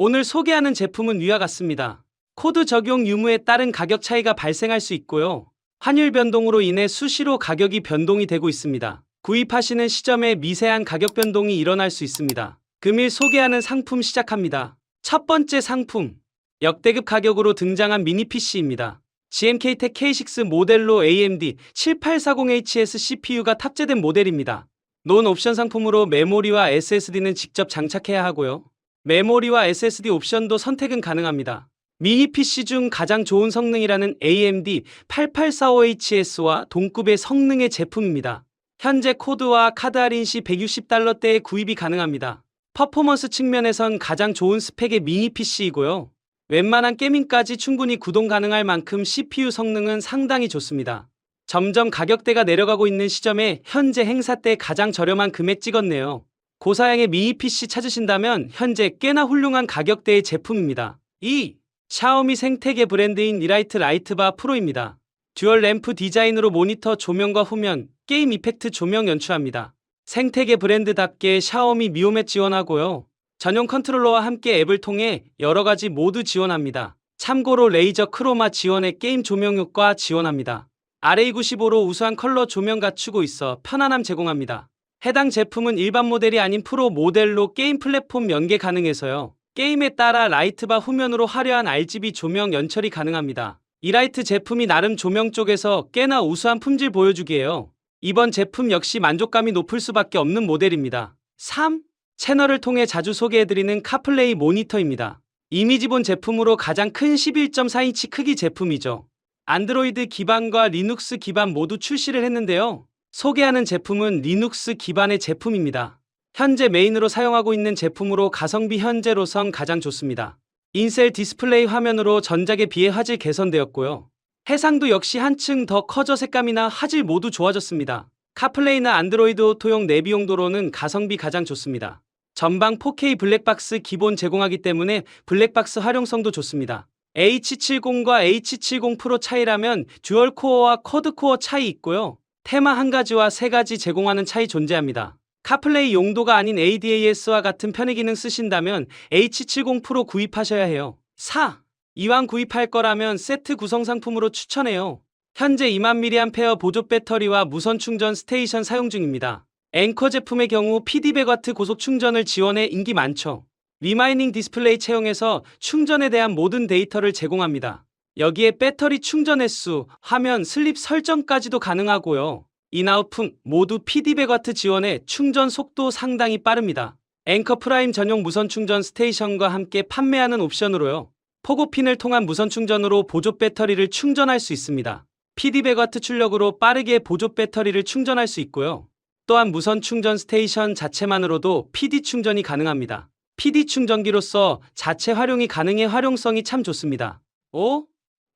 오늘 소개하는 제품은 위와 같습니다. 코드 적용 유무에 따른 가격 차이가 발생할 수 있고요. 환율 변동으로 인해 수시로 가격이 변동이 되고 있습니다. 구입하시는 시점에 미세한 가격 변동이 일어날 수 있습니다. 금일 소개하는 상품 시작합니다. 첫 번째 상품. 역대급 가격으로 등장한 미니 PC입니다. GMK텍 K6 모델로 AMD 7840HS CPU가 탑재된 모델입니다. 논 옵션 상품으로 메모리와 SSD는 직접 장착해야 하고요. 메모리와 SSD 옵션도 선택은 가능합니다. 미니 PC 중 가장 좋은 성능이라는 AMD 8845HS와 동급의 성능의 제품입니다. 현재 코드와 카드 할인 시 160달러대에 구입이 가능합니다. 퍼포먼스 측면에선 가장 좋은 스펙의 미니 PC이고요. 웬만한 게임까지 충분히 구동 가능할 만큼 CPU 성능은 상당히 좋습니다. 점점 가격대가 내려가고 있는 시점에 현재 행사 때 가장 저렴한 금액 찍었네요. 고사양의 미니 PC 찾으신다면 현재 꽤나 훌륭한 가격대의 제품입니다. 2. 샤오미 생태계 브랜드인 리라이트 라이트바 프로입니다. 듀얼 램프 디자인으로 모니터 조명과 후면, 게임 이펙트 조명 연출합니다. 생태계 브랜드답게 샤오미 미오멧 지원하고요. 전용 컨트롤러와 함께 앱을 통해 여러 가지 모두 지원합니다. 참고로 레이저 크로마 지원의 게임 조명 효과 지원합니다. RA95로 우수한 컬러 조명 갖추고 있어 편안함 제공합니다. 해당 제품은 일반 모델이 아닌 프로 모델로 게임 플랫폼 연계 가능해서요. 게임에 따라 라이트바 후면으로 화려한 RGB 조명 연출이 가능합니다. 이 라이트 제품이 나름 조명 쪽에서 꽤나 우수한 품질 보여주기에요. 이번 제품 역시 만족감이 높을 수밖에 없는 모델입니다. 3. 채널을 통해 자주 소개해드리는 카플레이 모니터입니다. 이미 지본 제품으로 가장 큰 11.4인치 크기 제품이죠. 안드로이드 기반과 리눅스 기반 모두 출시를 했는데요. 소개하는 제품은 리눅스 기반의 제품입니다. 현재 메인으로 사용하고 있는 제품으로 가성비 현재로선 가장 좋습니다. 인셀 디스플레이 화면으로 전작에 비해 화질 개선되었고요. 해상도 역시 한층 더 커져 색감이나 화질 모두 좋아졌습니다. 카플레이나 안드로이드 오토용 내비 용도로는 가성비 가장 좋습니다. 전방 4K 블랙박스 기본 제공하기 때문에 블랙박스 활용성도 좋습니다. H70과 H70 프로 차이라면 듀얼 코어와 쿼드 코어 차이 있고요. 테마 한 가지와 세 가지 제공하는 차이 존재합니다. 카플레이 용도가 아닌 ADAS와 같은 편의 기능 쓰신다면 H70 프로 구입하셔야 해요. 4. 이왕 구입할 거라면 세트 구성 상품으로 추천해요. 현재 2만 mAh 보조 배터리와 무선 충전 스테이션 사용 중입니다. 앵커 제품의 경우 PD100W 고속 충전을 지원해 인기 많죠. 리마이닝 디스플레이 채용해서 충전에 대한 모든 데이터를 제공합니다. 여기에 배터리 충전 횟수, 화면, 슬립 설정까지도 가능하고요. 인아웃품 모두 PD100W 지원해 충전 속도 상당히 빠릅니다. 앵커 프라임 전용 무선 충전 스테이션과 함께 판매하는 옵션으로요. 포고핀을 통한 무선 충전으로 보조 배터리를 충전할 수 있습니다. PD100W 출력으로 빠르게 보조 배터리를 충전할 수 있고요. 또한 무선 충전 스테이션 자체만으로도 PD 충전이 가능합니다. PD 충전기로서 자체 활용이 가능해 활용성이 참 좋습니다. 5.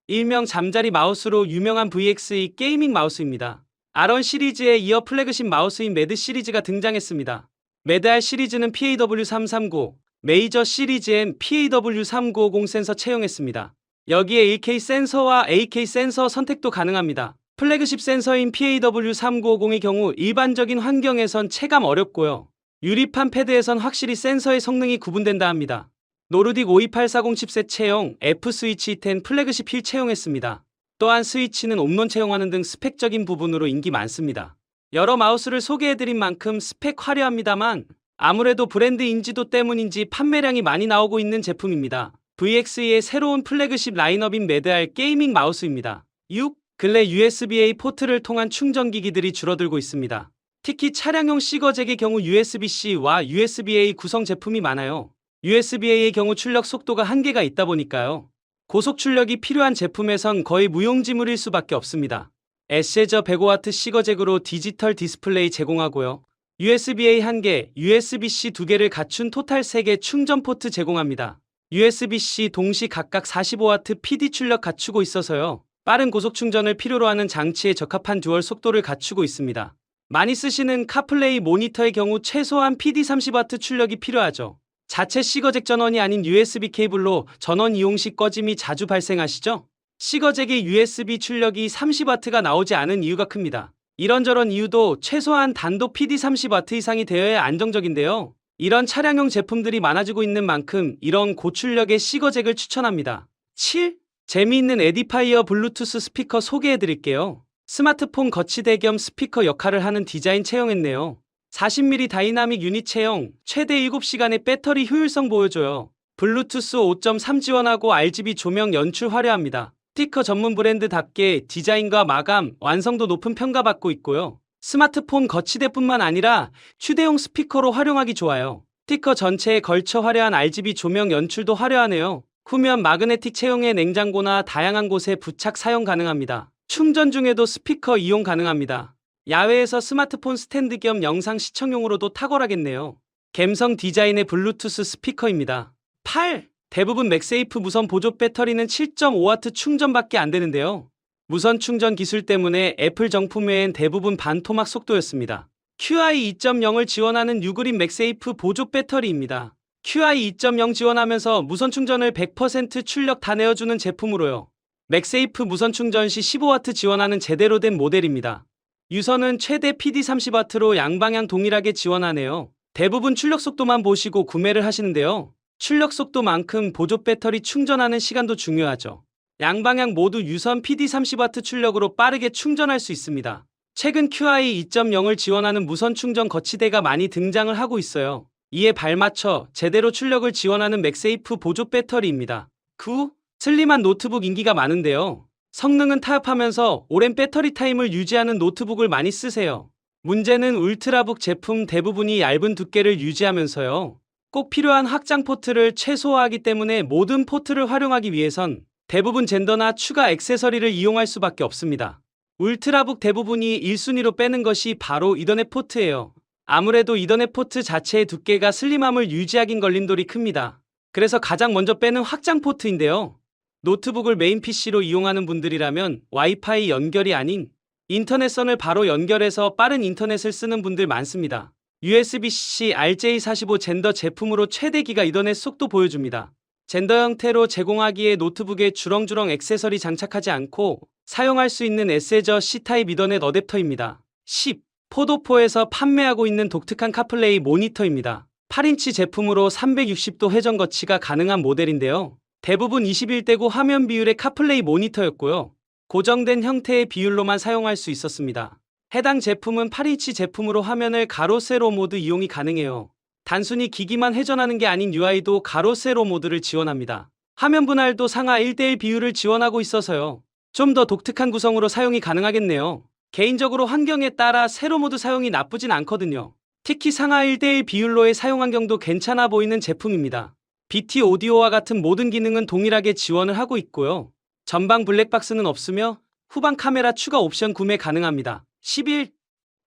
일명 잠자리 마우스로 유명한 VXE 게이밍 마우스입니다. 아런 시리즈에 이어 플래그십 마우스인 매드 시리즈가 등장했습니다. 매드알 시리즈는 PAW339, 메이저 시리즈엔 PAW3950 센서 채용했습니다. 여기에 1K 센서와 AK 센서 선택도 가능합니다. 플래그십 센서인 PAW3950의 경우 일반적인 환경에선 체감 어렵고요. 유리판 패드에선 확실히 센서의 성능이 구분된다 합니다. 노르딕 52840 칩셋 채용, F 스위치 10 플래그십 휠 채용했습니다. 또한 스위치는 옴론 채용하는 등 스펙적인 부분으로 인기 많습니다. 여러 마우스를 소개해드린 만큼 스펙 화려합니다만 아무래도 브랜드 인지도 때문인지 판매량이 많이 나오고 있는 제품입니다. VXE의 새로운 플래그십 라인업인 매드알 게이밍 마우스입니다. 6. 근래 USB-A 포트를 통한 충전기기들이 줄어들고 있습니다. 특히 차량용 시거잭의 경우 USB-C와 USB-A 구성 제품이 많아요. USB-A의 경우 출력 속도가 한계가 있다 보니까요. 고속 출력이 필요한 제품에선 거의 무용지물일 수밖에 없습니다. 에세저 105W 시거잭으로 디지털 디스플레이 제공하고요. USB-A 1개, USB-C 2개를 갖춘 토탈 3개 충전 포트 제공합니다. USB-C 동시 각각 45W PD 출력 갖추고 있어서요. 빠른 고속 충전을 필요로 하는 장치에 적합한 듀얼 속도를 갖추고 있습니다. 많이 쓰시는 카플레이 모니터의 경우 최소한 PD30W 출력이 필요하죠. 자체 시거잭 전원이 아닌 USB 케이블로 전원 이용 시 꺼짐이 자주 발생하시죠? 시거잭의 USB 출력이 30W가 나오지 않은 이유가 큽니다. 이런저런 이유도 최소한 단도 PD30W 이상이 되어야 안정적인데요. 이런 차량용 제품들이 많아지고 있는 만큼 이런 고출력의 시거잭을 추천합니다. 7. 재미있는 에디파이어 블루투스 스피커 소개해 드릴게요. 스마트폰 거치대 겸 스피커 역할을 하는 디자인 채용했네요. 40mm 다이나믹 유닛 체형, 최대 7시간의 배터리 효율성 보여줘요. 블루투스 5.3 지원하고 RGB 조명 연출 화려합니다. 스티커 전문 브랜드답게 디자인과 마감, 완성도 높은 평가받고 있고요. 스마트폰 거치대뿐만 아니라 휴대용 스피커로 활용하기 좋아요. 스티커 전체에 걸쳐 화려한 RGB 조명 연출도 화려하네요. 후면 마그네틱 체형의 냉장고나 다양한 곳에 부착 사용 가능합니다. 충전 중에도 스피커 이용 가능합니다. 야외에서 스마트폰 스탠드 겸 영상 시청용으로도 탁월하겠네요. 갬성 디자인의 블루투스 스피커입니다. 8. 대부분 맥세이프 무선 보조 배터리는 7.5W 충전밖에 안 되는데요. 무선 충전 기술 때문에 애플 정품 외엔 대부분 반토막 속도였습니다. QI 2.0을 지원하는 유그린 맥세이프 보조 배터리입니다. QI 2.0 지원하면서 무선 충전을 100% 출력 다 내어주는 제품으로요. 맥세이프 무선 충전 시 15W 지원하는 제대로 된 모델입니다. 유선은 최대 PD30W로 양방향 동일하게 지원하네요. 대부분 출력 속도만 보시고 구매를 하시는데요. 출력 속도만큼 보조 배터리 충전하는 시간도 중요하죠. 양방향 모두 유선 PD30W 출력으로 빠르게 충전할 수 있습니다. 최근 QI 2.0을 지원하는 무선 충전 거치대가 많이 등장을 하고 있어요. 이에 발맞춰 제대로 출력을 지원하는 맥세이프 보조 배터리입니다. 9. 슬림한 노트북 인기가 많은데요. 성능은 타협하면서 오랜 배터리 타임을 유지하는 노트북을 많이 쓰세요. 문제는 울트라북 제품 대부분이 얇은 두께를 유지하면서요. 꼭 필요한 확장 포트를 최소화하기 때문에 모든 포트를 활용하기 위해선 대부분 젠더나 추가 액세서리를 이용할 수밖에 없습니다. 울트라북 대부분이 1순위로 빼는 것이 바로 이더넷 포트예요. 아무래도 이더넷 포트 자체의 두께가 슬림함을 유지하긴 걸림돌이 큽니다. 그래서 가장 먼저 빼는 확장 포트인데요. 노트북을 메인 PC로 이용하는 분들이라면 와이파이 연결이 아닌 인터넷선을 바로 연결해서 빠른 인터넷을 쓰는 분들 많습니다. USB-C RJ45 젠더 제품으로 최대 기가 이더넷 속도 보여줍니다. 젠더 형태로 제공하기에 노트북에 주렁주렁 액세서리 장착하지 않고 사용할 수 있는 에세저 C타입 이더넷 어댑터입니다. 10. 포도포에서 판매하고 있는 독특한 카플레이 모니터입니다. 8인치 제품으로 360도 회전 거치가 가능한 모델인데요. 대부분 21대구 화면 비율의 카플레이 모니터였고요. 고정된 형태의 비율로만 사용할 수 있었습니다. 해당 제품은 8인치 제품으로 화면을 가로 세로 모드 이용이 가능해요. 단순히 기기만 회전하는 게 아닌 UI도 가로 세로 모드를 지원합니다. 화면 분할도 상하 1대1 비율을 지원하고 있어서요. 좀 더 독특한 구성으로 사용이 가능하겠네요. 개인적으로 환경에 따라 세로 모드 사용이 나쁘진 않거든요. 특히 상하 1대1 비율로의 사용 환경도 괜찮아 보이는 제품입니다. BT 오디오와 같은 모든 기능은 동일하게 지원을 하고 있고요. 전방 블랙박스는 없으며 후방 카메라 추가 옵션 구매 가능합니다. 11.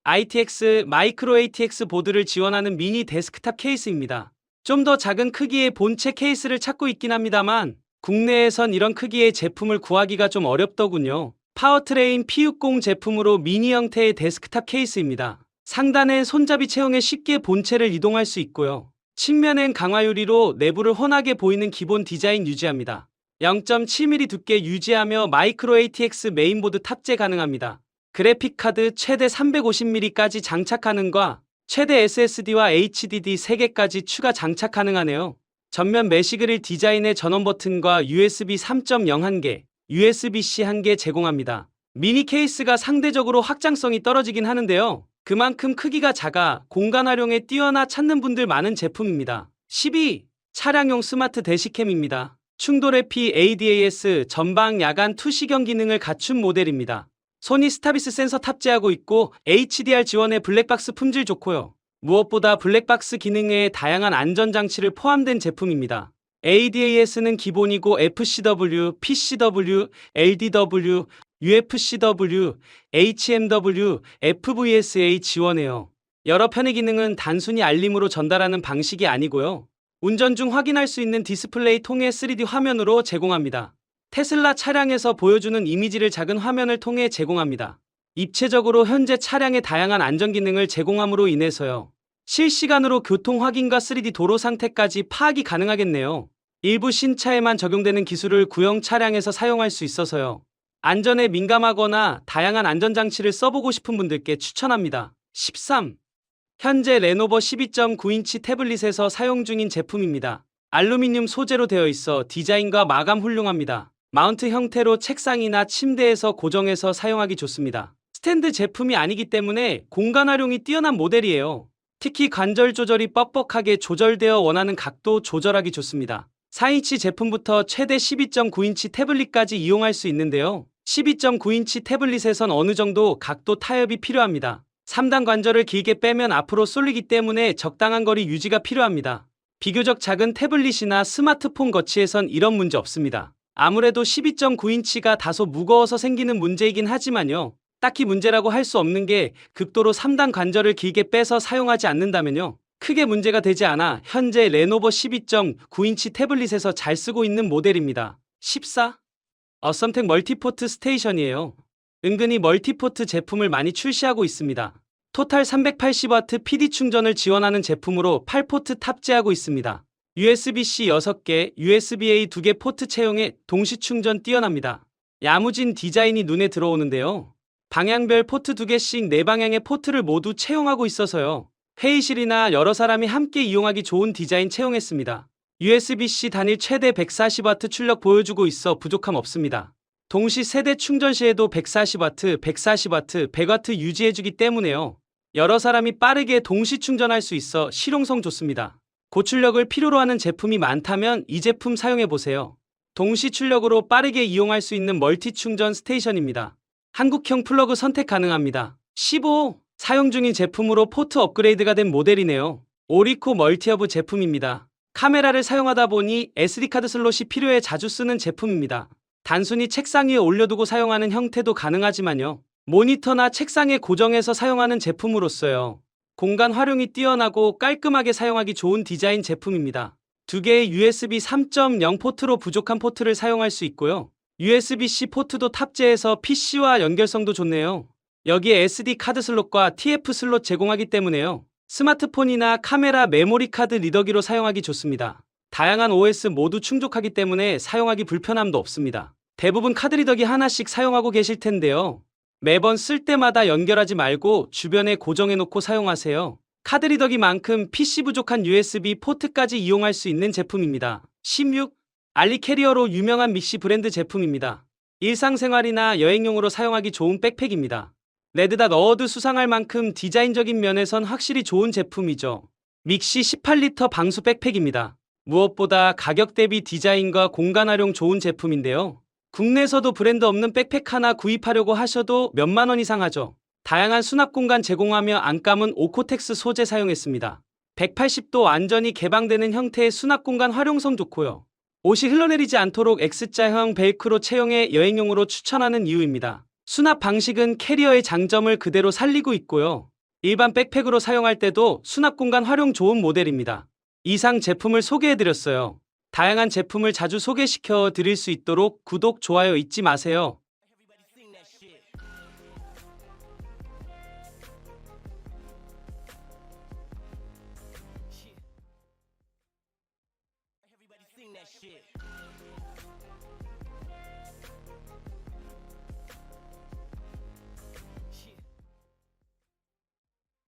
ITX 마이크로 ATX 보드를 지원하는 미니 데스크탑 케이스입니다. 좀 더 작은 크기의 본체 케이스를 찾고 있긴 합니다만 국내에선 이런 크기의 제품을 구하기가 좀 어렵더군요. 파워트레인 P60 제품으로 미니 형태의 데스크탑 케이스입니다. 상단엔 손잡이 체형에 쉽게 본체를 이동할 수 있고요. 측면엔 강화 유리로 내부를 훤하게 보이는 기본 디자인 유지합니다. 0.7mm 두께 유지하며 마이크로 ATX 메인보드 탑재 가능합니다. 그래픽 카드 최대 350mm까지 장착 가능과 최대 SSD와 HDD 3개까지 추가 장착 가능하네요. 전면 메시그릴 디자인의 전원 버튼과 USB 3.0 1개, USB-C 1개 제공합니다. 미니 케이스가 상대적으로 확장성이 떨어지긴 하는데요. 그만큼 크기가 작아 공간 활용에 뛰어나 찾는 분들 많은 제품입니다. 12. 차량용 스마트 대시캠입니다. 충돌 회피 ADAS 전방 야간 투시경 기능을 갖춘 모델입니다. 소니 스타비스 센서 탑재하고 있고 HDR 지원의 블랙박스 품질 좋고요. 무엇보다 블랙박스 기능에 다양한 안전장치를 포함된 제품입니다. ADAS는 기본이고 FCW, PCW, LDW, UFCW, HMW, FVSA 지원해요. 여러 편의 기능은 단순히 알림으로 전달하는 방식이 아니고요. 운전 중 확인할 수 있는 디스플레이 통해 3D 화면으로 제공합니다. 테슬라 차량에서 보여주는 이미지를 작은 화면을 통해 제공합니다. 입체적으로 현재 차량의 다양한 안전 기능을 제공함으로 인해서요. 실시간으로 교통 확인과 3D 도로 상태까지 파악이 가능하겠네요. 일부 신차에만 적용되는 기술을 구형 차량에서 사용할 수 있어서요. 안전에 민감하거나 다양한 안전장치를 써보고 싶은 분들께 추천합니다. 13. 현재 레노버 12.9인치 태블릿에서 사용 중인 제품입니다. 알루미늄 소재로 되어 있어 디자인과 마감 훌륭합니다. 마운트 형태로 책상이나 침대에서 고정해서 사용하기 좋습니다. 스탠드 제품이 아니기 때문에 공간 활용이 뛰어난 모델이에요. 특히 관절 조절이 뻑뻑하게 조절되어 원하는 각도 조절하기 좋습니다. 4인치 제품부터 최대 12.9인치 태블릿까지 이용할 수 있는데요. 12.9인치 태블릿에선 어느 정도 각도 타협이 필요합니다. 3단 관절을 길게 빼면 앞으로 쏠리기 때문에 적당한 거리 유지가 필요합니다. 비교적 작은 태블릿이나 스마트폰 거치에선 이런 문제 없습니다. 아무래도 12.9인치가 다소 무거워서 생기는 문제이긴 하지만요. 딱히 문제라고 할 수 없는 게 극도로 3단 관절을 길게 빼서 사용하지 않는다면요. 크게 문제가 되지 않아 현재 레노버 12.9인치 태블릿에서 잘 쓰고 있는 모델입니다. 14. 어썸텍 멀티포트 스테이션이에요. 은근히 멀티포트 제품을 많이 출시하고 있습니다. 토탈 380W PD 충전을 지원하는 제품으로 8포트 탑재하고 있습니다. USB-C 6개, USB-A 2개 포트 채용에 동시 충전 뛰어납니다. 야무진 디자인이 눈에 들어오는데요. 방향별 포트 2개씩 4방향의 포트를 모두 채용하고 있어서요. 회의실이나 여러 사람이 함께 이용하기 좋은 디자인 채용했습니다. USB-C 단일 최대 140W 출력 보여주고 있어 부족함 없습니다. 동시 세대 충전 시에도 140W, 140W, 100W 유지해주기 때문에요. 여러 사람이 빠르게 동시 충전할 수 있어 실용성 좋습니다. 고출력을 필요로 하는 제품이 많다면 이 제품 사용해 보세요. 동시 출력으로 빠르게 이용할 수 있는 멀티 충전 스테이션입니다. 한국형 플러그 선택 가능합니다. 15. 사용 중인 제품으로 포트 업그레이드가 된 모델이네요. 오리코 멀티허브 제품입니다. 카메라를 사용하다 보니 SD카드 슬롯이 필요해 자주 쓰는 제품입니다. 단순히 책상 위에 올려두고 사용하는 형태도 가능하지만요. 모니터나 책상에 고정해서 사용하는 제품으로서요. 공간 활용이 뛰어나고 깔끔하게 사용하기 좋은 디자인 제품입니다. 두 개의 USB 3.0 포트로 부족한 포트를 사용할 수 있고요. USB-C 포트도 탑재해서 PC와 연결성도 좋네요. 여기에 SD 카드 슬롯과 TF 슬롯 제공하기 때문에요. 스마트폰이나 카메라 메모리 카드 리더기로 사용하기 좋습니다. 다양한 OS 모두 충족하기 때문에 사용하기 불편함도 없습니다. 대부분 카드 리더기 하나씩 사용하고 계실 텐데요. 매번 쓸 때마다 연결하지 말고 주변에 고정해 놓고 사용하세요. 카드 리더기만큼 PC 부족한 USB 포트까지 이용할 수 있는 제품입니다. 16. 알리 캐리어로 유명한 믹시 브랜드 제품입니다. 일상생활이나 여행용으로 사용하기 좋은 백팩입니다. 레드닷 어워드 수상할 만큼 디자인적인 면에선 확실히 좋은 제품이죠. 믹시 18리터 방수 백팩입니다. 무엇보다 가격 대비 디자인과 공간 활용 좋은 제품인데요. 국내에서도 브랜드 없는 백팩 하나 구입하려고 하셔도 몇만 원 이상 하죠. 다양한 수납 공간 제공하며 안감은 오코텍스 소재 사용했습니다. 180도 안전이 개방되는 형태의 수납 공간 활용성 좋고요. 옷이 흘러내리지 않도록 X자형 벨크로 채용해 여행용으로 추천하는 이유입니다. 수납 방식은 캐리어의 장점을 그대로 살리고 있고요. 일반 백팩으로 사용할 때도 수납 공간 활용 좋은 모델입니다. 이상 제품을 소개해드렸어요. 다양한 제품을 자주 소개시켜 드릴 수 있도록 구독, 좋아요 잊지 마세요.